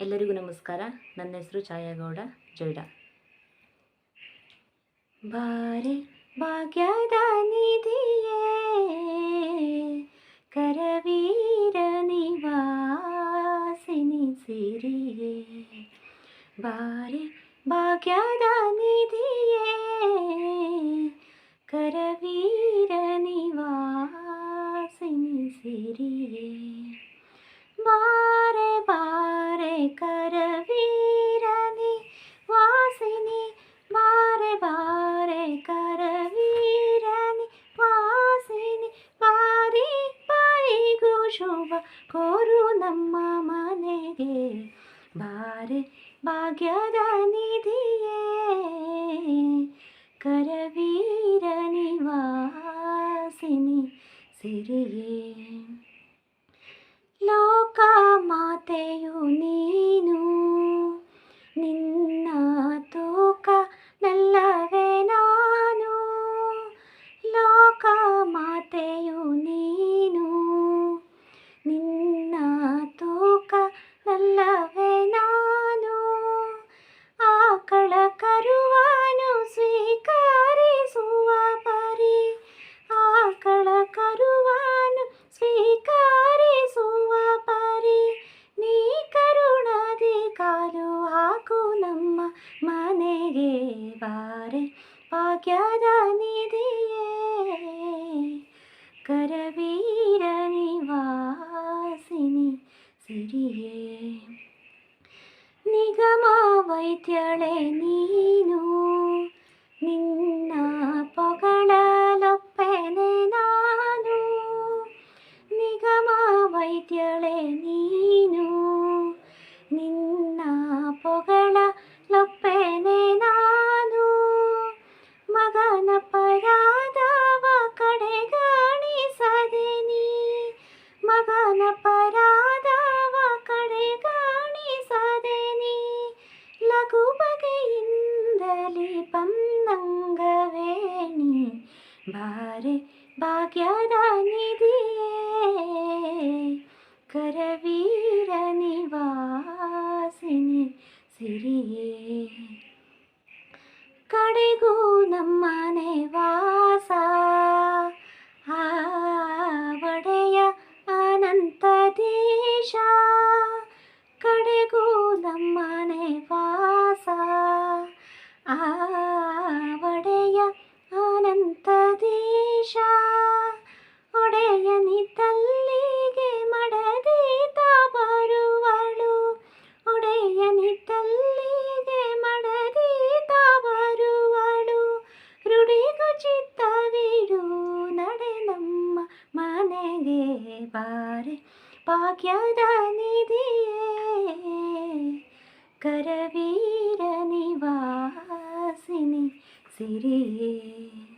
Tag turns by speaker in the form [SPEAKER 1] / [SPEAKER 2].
[SPEAKER 1] ಎಲ್ಲರಿಗೂ ನಮಸ್ಕಾರ. ನನ್ನ ಹೆಸರು ಛಾಯಾಗೌಡ ಜೈಡ. ಬಾರೆ ಭಾಗ್ಯದ ನಿಧಿಯೇ, ಕರವೀರ ನಿವಾಸಿನಿ ಸಿರಿಯೇ. ಬಾರೆ ಭಾಗ್ಯದ ನಿಧಿಯೇ ಶುಭ ಕೋರು ನಮ್ಮ ಮನೆಗೆ. ಬಾರೆ ಭಾಗ್ಯದ ನಿಧಿಯೇ ಕರವೀರ ನಿವಾಸಿನಿ ಸಿರಿಯೇ. ಲೋಕ ಮಾತೆಯು ಭಾಗ್ಯದ ನಿಧಿಯೇ ಕರವೀರ ನಿವಾಸಿನಿ ಸಿರಿಯೇ ನಿಗಮ ವೈದ್ಯಳೆ ನೀನು ನಿನ್ನ ಪೊಗಳಲೊಪ್ಪೆನೆ ಮಗನ ಪರಾದವ ಕಡೆಗಾಣಿಸದೆ ನೀ ಲಘು ಬಗೆಯಿಂದಲೇ ಬಂದಂಗವೇಣಿ ಬಾರೆ ಭಾಗ್ಯದ ನಿಧಿಯೇ ಕರವೀರ ನಿವಾಸಿನಿ ಸಿರಿಯೇ ಕಡೆಗೂ ನಮ್ಮನೆ ವಾಸ जाएँगे बार पाक दाने दिए करवीर निवासिनी सिरिए